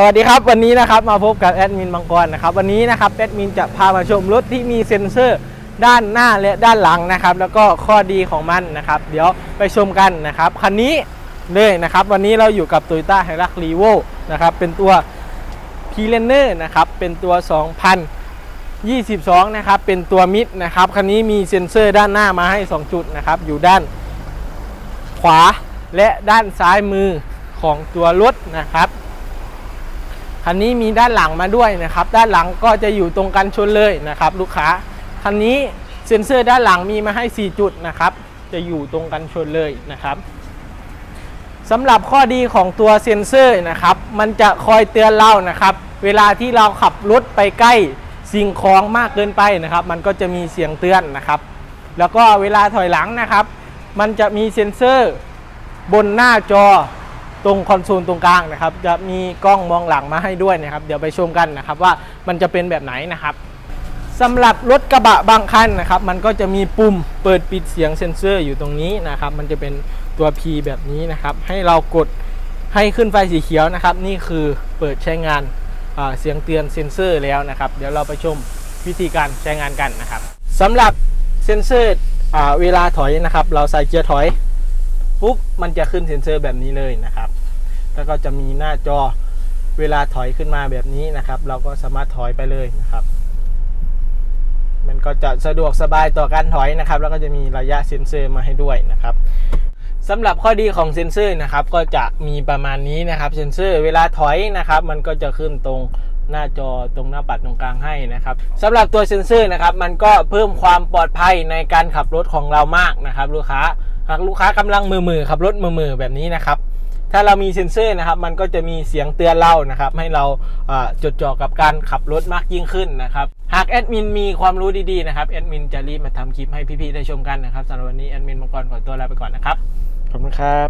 สวัสดีครับวันนี้นะครับมาพบกับแอดมินมังกรนะครับวันนี้นะครับแอดมินจะพามาชมรถที่มีเซ็นเซอร์ด้านหน้าและด้านหลังนะครับ แล้วก็ข้อดีของมันนะครับ เดี๋ยวไปชมกันนะครับคันนี้เลยนะครับ วันนี้เราอยู่กับ Toyota h i l u x r e v o นะครับเป็นตัว p r e n e r นะครับเป็นตัว 2022 นะครับเป็นตัวมิดนะครับคันนี้มีเซ็นเซอร์ด้านหน้ามาให้ 2 จุดนะครับอยู่ด้านขวาและด้านซ้ายมือของตัวรถนะครับ คันนี้มีด้านหลังมาด้วยนะครับ ด้านหลังก็จะอยู่ตรงกันชนเลยนะครับ ลูกค้า คันนี้เซ็นเซอร์ด้านหลังมีมาให้ 4 จุดนะครับ จะอยู่ตรงกันชนเลยนะครับสำหรับข้อดีของตัวเซ็นเซอร์นะครับ มันจะคอยเตือนเรานะครับ เวลาที่เราขับรถไปใกล้สิ่งของมากเกินไปนะครับ มันก็จะมีเสียงเตือนนะครับ แล้วก็เวลาถอยหลังนะครับ มันจะมีเซ็นเซอร์บนหน้าจอ ตรงคอนโซลตรงกลางนะครับ จะมีกล้องมองหลังมาให้ด้วยนะครับ เดี๋ยวไปชมกันนะครับว่ามันจะเป็นแบบไหนนะครับสำหรับรถกระบะบางคันนะครับ มันก็จะมีปุ่มเปิดปิดเสียงเซ็นเซอร์อยู่ตรงนี้นะครับ มันจะเป็นตัว P แบบนี้นะครับ ให้เรากดให้ขึ้นไฟสีเขียวนะครับ นี่คือเปิดใช้งานอ่าเสียงเตือนเซ็นเซอร์แล้วนะครับ เดี๋ยวเราไปชมวิธีการใช้งานกันนะครับสำหรับเซ็นเซอร์เวลาถอยนะครับ เราใส่เกียร์ถอยปุ๊บมันจะขึ้นเซ็นเซอร์แบบนี้เลยนะครับ แล้วก็จะมีหน้าจอเวลาถอยขึ้นมาแบบนี้นะครับ เราก็สามารถถอยไปเลยนะครับ มันก็จะสะดวกสบายต่อการถอยนะครับ แล้วก็จะมีระยะเซ็นเซอร์มาให้ด้วยนะครับสำหรับข้อดีของเซ็นเซอร์นะครับ ก็จะมีประมาณนี้นะครับเซ็นเซอร์เวลาถอยนะครับ มันก็จะขึ้นตรงหน้าจอตรงหน้าปัดตรงกลางให้นะครับสำหรับตัวเซ็นเซอร์นะครับ มันก็เพิ่มความปลอดภัยในการขับรถของเรามากนะครับ ลูกค้าหากลูกค้ากำลังมือมือๆขับรถมือมือๆแบบนี้นะครับ ถ้าเรามีเซ็นเซอร์นะครับมันก็จะมีเสียงเตือนเรานะครับ ให้เราจดจ่อกับการขับรถมากยิ่งขึ้นนะครับ หากแอดมินมีความรู้ดีๆนะครับแอดมินจะรีบมาทำคลิปให้พี่ๆได้ชมกันนะครับสำหรับวันนี้แอดมินมังกรขอตัวลาไปก่อนนะครับขอบคุณครับ